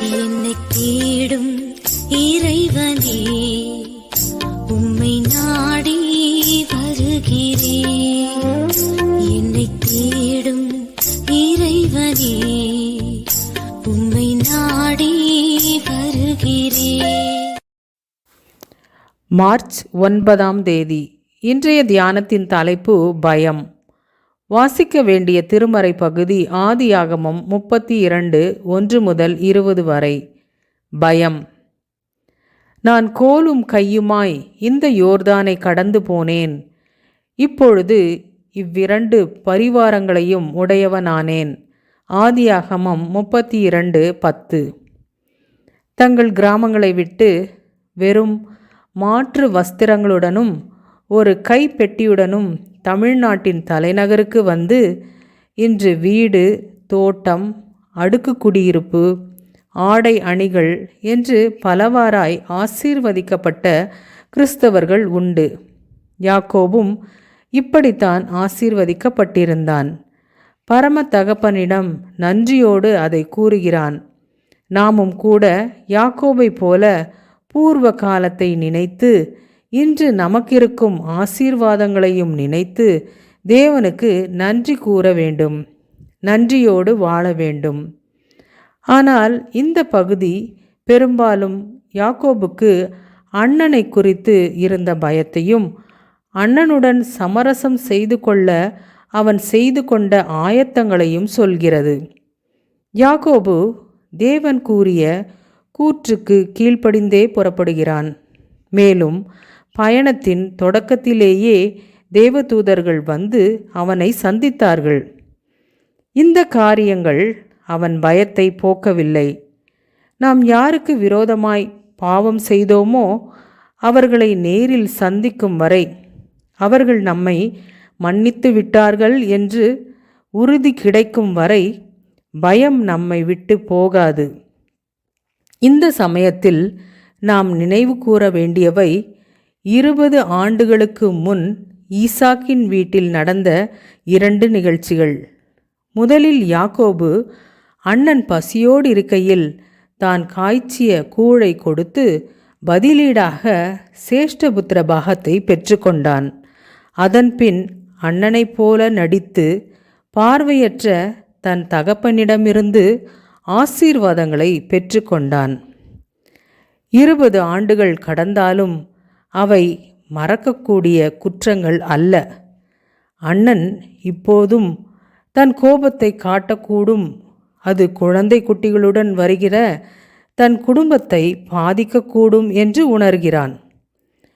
என்னை தேடும் இறைவனே உம்மை நாடி வருகிறேன் என்னை தேடும் இறைவனே உம்மை நாடி வருகிறேன் மார்ச் ஒன்பதாம் தேதி. இன்றைய தியானத்தின் தலைப்பு பயம். வாசிக்க வேண்டிய திருமறை பகுதி ஆதியாகமம் முப்பத்தி இரண்டு ஒன்று முதல் இருபது வரை. பயம். நான் கோலும் கையுமாய் இந்த யோர்தானை கடந்து போனேன். இப்பொழுது இவ்விரண்டு பரிவாரங்களையும் உடையவனானேன். ஆதியாகமம் முப்பத்தி இரண்டு பத்து. தங்கள் கிராமங்களை விட்டு வெறும் மாற்று வஸ்திரங்களுடனும் ஒரு கைப்பெட்டியுடனும் தமிழ்நாட்டின் தலைநகருக்கு வந்து இன்று வீடு தோட்டம் அடுக்கு குடியிருப்பு ஆடை அணிகள் என்று பலவாறாய் ஆசீர்வதிக்கப்பட்ட கிறிஸ்தவர்கள் உண்டு. யாக்கோபும் இப்படித்தான் ஆசீர்வதிக்கப்பட்டிருந்தான். பரம தகப்பனிடம் நன்றியோடு அதை கூறுகிறான். நாமும் கூட யாக்கோபை போல பூர்வ காலத்தை நினைத்து இன்று நமக்கிருக்கும் ஆசீர்வாதங்களையும் நினைத்து தேவனுக்கு நன்றி கூற வேண்டும் நன்றியோடு வாழ வேண்டும். ஆனால் இந்த பகுதி பெரும்பாலும் யாக்கோபுக்கு அண்ணனை குறித்து இருந்த பயத்தையும் அண்ணனுடன் சமரசம் செய்து கொள்ள அவன் செய்து கொண்ட ஆயத்தங்களையும் சொல்கிறது. யாக்கோபு தேவன் கூறிய கூற்றுக்கு கீழ்ப்படிந்தே புறப்படுகிறான். மேலும் பயணத்தின் தொடக்கத்திலேயே தேவதூதர்கள் வந்து அவனை சந்தித்தார்கள். இந்த காரியங்கள் அவன் பயத்தை போக்கவில்லை. நாம் யாருக்கு விரோதமாய் பாவம் செய்தோமோ அவர்களை நேரில் சந்திக்கும் வரை அவர்கள் நம்மை மன்னித்து விட்டார்கள் என்று உறுதி கிடைக்கும் வரை பயம் நம்மை விட்டு போகாது. இந்த சமயத்தில் நாம் நினைவு கூற வேண்டியவை இருபது ஆண்டுகளுக்கு முன் ஈசாக்கின் வீட்டில் நடந்த இரண்டு நிகழ்ச்சிகள். முதலில் யாக்கோபு அண்ணன் பசியோடு இருக்கையில் தான் காய்ச்சிய கூழை கொடுத்து பதிலீடாக சேஷ்டபுத்திர பாகத்தை பெற்றுக்கொண்டான். அதன்பின் அண்ணனைப் போல நடித்து பார்வையற்ற தன் தகப்பனிடமிருந்து ஆசீர்வாதங்களை பெற்றுக்கொண்டான். இருபது ஆண்டுகள் கடந்தாலும் அவை மறக்கக்கூடிய குற்றங்கள் அல்ல. அண்ணன் இப்போதும் தன் கோபத்தை காட்டக்கூடும். அது குழந்தை குட்டிகளுடன் வருகிற தன் குடும்பத்தை பாதிக்கக்கூடும் என்று உணர்கிறான்.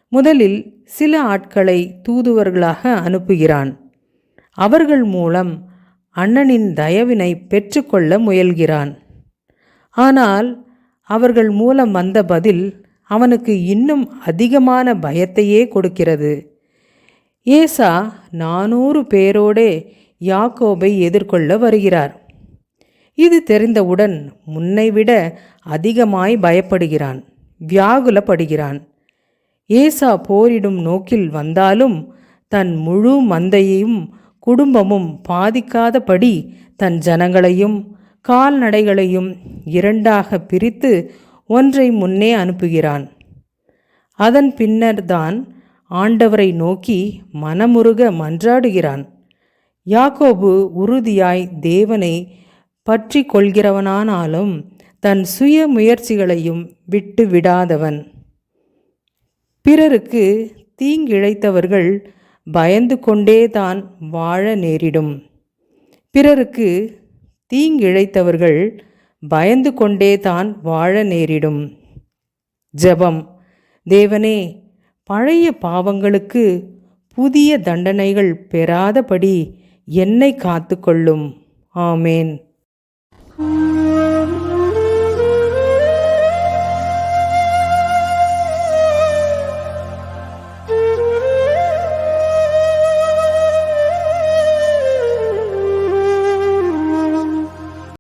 முதலில் சில ஆட்களை தூதுவர்களாக அனுப்புகிறான். அவர்கள் மூலம் அண்ணனின் தயவினை பெற்றுக்கொள்ள முயல்கிறான். ஆனால் அவர்கள் மூலம் வந்த பதில் அவனுக்கு இன்னும் அதிகமான பயத்தையே கொடுக்கிறது. ஏசா நானூறு பேரோடே யாக்கோபை எதிர்கொள்ள வருகிறார். இது தெரிந்தவுடன் முன்னைவிட அதிகமாய் பயப்படுகிறான் வியாகுலப்படுகிறான். ஏசா போரிடும் நோக்கில் வந்தாலும் தன் முழு மந்தையையும் குடும்பமும் பாதிக்காதபடி தன் ஜனங்களையும் கால்நடைகளையும் இரண்டாக பிரித்து ஒன்றை முன்னே அனுப்புகிறான். அதன் பின்னர்தான் ஆண்டவரை நோக்கி மனமுருக மன்றாடுகிறான். யாக்கோபு உறுதியாய் தேவனை பற்றி கொள்கிறவனானாலும் தன் சுய முயற்சிகளையும் விட்டு விடாதவன். பிறருக்கு தீங்கிழைத்தவர்கள் பயந்து கொண்டே தான் வாழ நேரிடும். பிறருக்கு தீங்கிழைத்தவர்கள் பயந்து கொண்டே தான் வாழ நேரிடும். ஜெபம். தேவனே பழைய பாவங்களுக்கு புதிய தண்டனைகள் பெறாதபடி என்னை காத்துக்கொள்ளும். ஆமேன்.